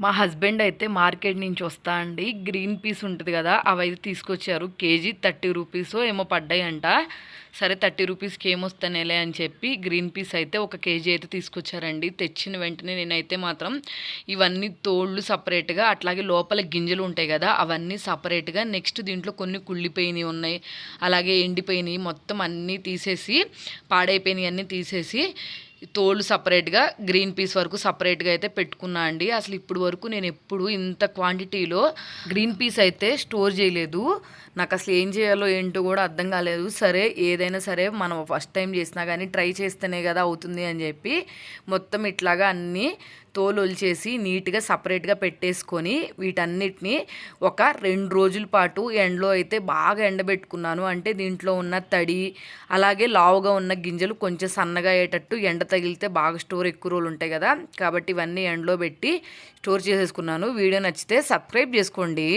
మా హస్బెండ్ అయితే మార్కెట్ నుంచి వస్తా అండి. గ్రీన్ పీస్ ఉంటుంది కదా అవైతే తీసుకొచ్చారు. కేజీ థర్టీ రూపీస్ ఏమో పడ్డాయంట. సరే థర్టీ రూపీస్కి ఏమొస్తానేలే అని చెప్పి గ్రీన్ పీస్ అయితే ఒక కేజీ అయితే తీసుకొచ్చారండి. తెచ్చిన వెంటనే నేనైతే మాత్రం ఇవన్నీ తోళ్ళు సపరేట్గా అట్లాగే లోపల గింజలు ఉంటాయి కదా అవన్నీ సపరేట్గా నెక్స్ట్ దీంట్లో కొన్ని కుళ్ళిపోయినవి ఉన్నాయి. అలాగే ఎండిపోయినవి మొత్తం అన్నీ తీసేసి పాడైపోయినవి అన్నీ తీసేసి తోలు సపరేట్గా గ్రీన్ పీస్ వరకు సపరేట్గా అయితే పెట్టుకున్నా అండి. అసలు ఇప్పుడు వరకు నేను ఎప్పుడు ఇంత క్వాంటిటీలో గ్రీన్ పీస్ అయితే స్టోర్ చేయలేదు. నాకు అసలు ఏం చేయాలో ఏంటో కూడా అర్థం కాలేదు. సరే ఏదైనా సరే మనం ఫస్ట్ టైం చేసినా కానీ ట్రై చేస్తేనే కదా అవుతుంది అని చెప్పి మొత్తం ఇట్లాగా అన్నీ తోలు ఒలిచేసి నీట్గా సపరేట్గా పెట్టేసుకొని వీటన్నిటిని ఒక రెండు రోజుల పాటు ఎండలో అయితే బాగా ఎండబెట్టుకున్నాను. అంటే దీంట్లో ఉన్న తడి అలాగే లావుగా ఉన్న గింజలు కొంచెం సన్నగా అయ్యేటట్టు ఎండ తగిలితే బాగా స్టోర్ ఎక్కువ రోజులు ఉంటాయి కదా. కాబట్టి ఇవన్నీ ఎండలో పెట్టి స్టోర్ చేసేసుకున్నాను. వీడియో నచ్చితే సబ్స్క్రైబ్ చేసుకోండి.